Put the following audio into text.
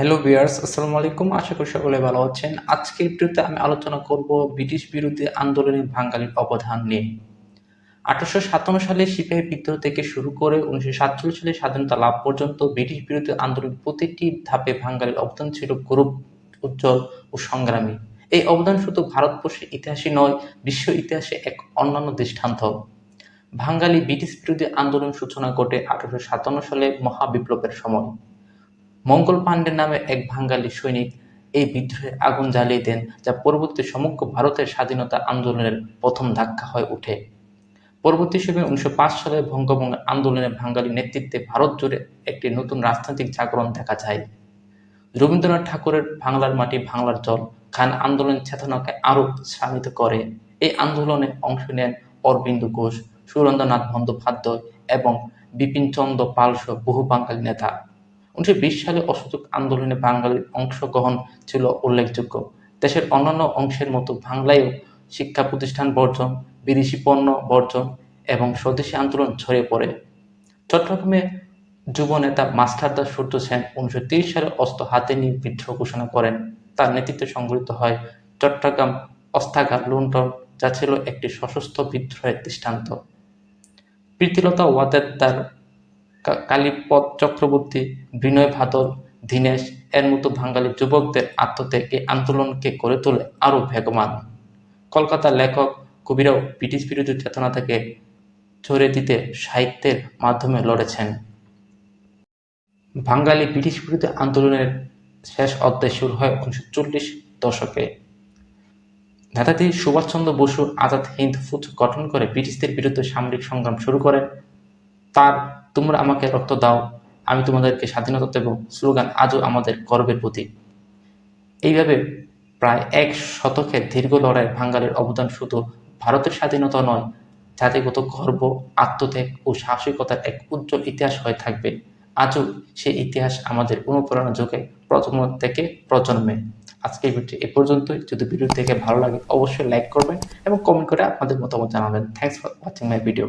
Hello বিয়ার্স আসসালামু আলাইকুম। আশা করি সকলে ভালো আছেন। আজকের ভিডিওতে আমি আলোচনা করব ব্রিটিশ বিরোধী আন্দোলনে বাঙালির অবদান নিয়ে। আঠারোশো সাতান্ন সালে সিপাহী বিদ্রোহ থেকে শুরু করে উনিশশো সাতচল্লিশ সালে স্বাধীনতা লাভ পর্যন্ত ব্রিটিশ বিরোধী আন্দোলনের প্রতিটি ধাপে বাঙালির অবদান ছিল গৌরব উজ্জ্বল ও সংগ্রামী। এই অবদান শুধু ভারতবর্ষের ইতিহাসই নয়, বিশ্ব ইতিহাসে এক অন্যান্য দৃষ্টান্ত। বাঙালি ব্রিটিশ বিরোধী আন্দোলন সূচনা ঘটে আঠারোশো সাতান্ন সালে মহাবিপ্লবের সময়। মঙ্গল পাণ্ডে নামে এক বাঙালি সৈনিক এই বিদ্রোহে আগুন জ্বালিয়ে দেন, যা পরবর্তী সমগ্র ভারতের স্বাধীনতা আন্দোলনের প্রথম ধাক্কা হয়ে ওঠে। পরবর্তী সময়ে উনিশশো পাঁচ সালে বঙ্গভঙ্গ আন্দোলনে বাঙালি নেতৃত্বে ভারত জুড়ে একটি নতুন রাজনৈতিক জাগরণ দেখা যায়। রবীন্দ্রনাথ ঠাকুরের বাংলার মাটি বাংলার জল, খান আন্দোলন চেতনাকে আরও শামিত করে। এই আন্দোলনে অংশ নেন অরবিন্দ ঘোষ, সুরেন্দ্রনাথ বন্দ্যোপাধ্যায় এবং বিপিনচন্দ্র পাল সহ বহু বাঙালি নেতা। উনিশশো বিশ সালে অসহযোগ আন্দোলনে বাঙালির অংশগ্রহণ ছিল উল্লেখযোগ্য। দেশের অন্যান্য অংশের মতো বাংলায়ও শিক্ষা প্রতিষ্ঠান বর্জন, বিদেশি পণ্য বর্জন এবং স্বদেশী আন্দোলন ছড়িয়ে পড়ে। চট্টগ্রামে যুব নেতা মাস্টারদাস সূর্য সেন উনিশশো তিরিশ সালে অস্ত্র হাতে নিয়ে বিদ্রোহ ঘোষণা করেন। তার নেতৃত্বে সংগঠিত হয় চট্টগ্রাম অস্ত্রাগার লুণ্ঠন, যা ছিল একটি সশস্ত্র বিদ্রোহের দৃষ্টান্ত। প্রীতিলতা ওয়াদেদার কা- কালীপদ চক্রবর্তী, বিনয় ভাদল, দীনেশ, এর মতো বাঙালি যুবকদের আত্মত্যাগ এই আন্দোলনকে করে তোলে আরও বেগমান কলকাতার লেখক, কবিরাও ব্রিটিশ বিরোধী চেতনা থেকে ছড়িয়ে দিতে সাহিত্যের মাধ্যমে লড়েছেন। বাঙালি ব্রিটিশ বিরোধী আন্দোলনের শেষ অধ্যায় শুরু হয় উনিশশো চল্লিশ দশকে। নেতাজি সুভাষচন্দ্র বসু আজাদ হিন্দ ফৌজ গঠন করে ব্রিটিশদের বিরুদ্ধে সামরিক সংগ্রাম শুরু করেন। তার তোমরা আমাকে রক্ত দাও। আমি তোমাদেরকে স্বাধীনতা দেব। স্লোগান, আজও আমাদের গর্বের প্রতীক। এইভাবে প্রায় এক শতকের দীর্ঘ লড়াই বাঙালির অবদান শুধু ভারতের স্বাধীনতা নয়, জাতিগত গর্ব, আত্মত্যাগ ও সাহসিকতার এক উজ্জ্বল ইতিহাস হয়ে থাকবে। আজও সেই ইতিহাস আমাদের অনুপ্রেরণা যোগে প্রজন্ম থেকে প্রজন্মে। আজকের ভিডিও এ পর্যন্তই। যদি ভিডিও থেকে ভালো লাগে, অবশ্যই লাইক করবেন এবং কমেন্ট করে আপনাদের মতামত জানাবেন। Thanks for watching my video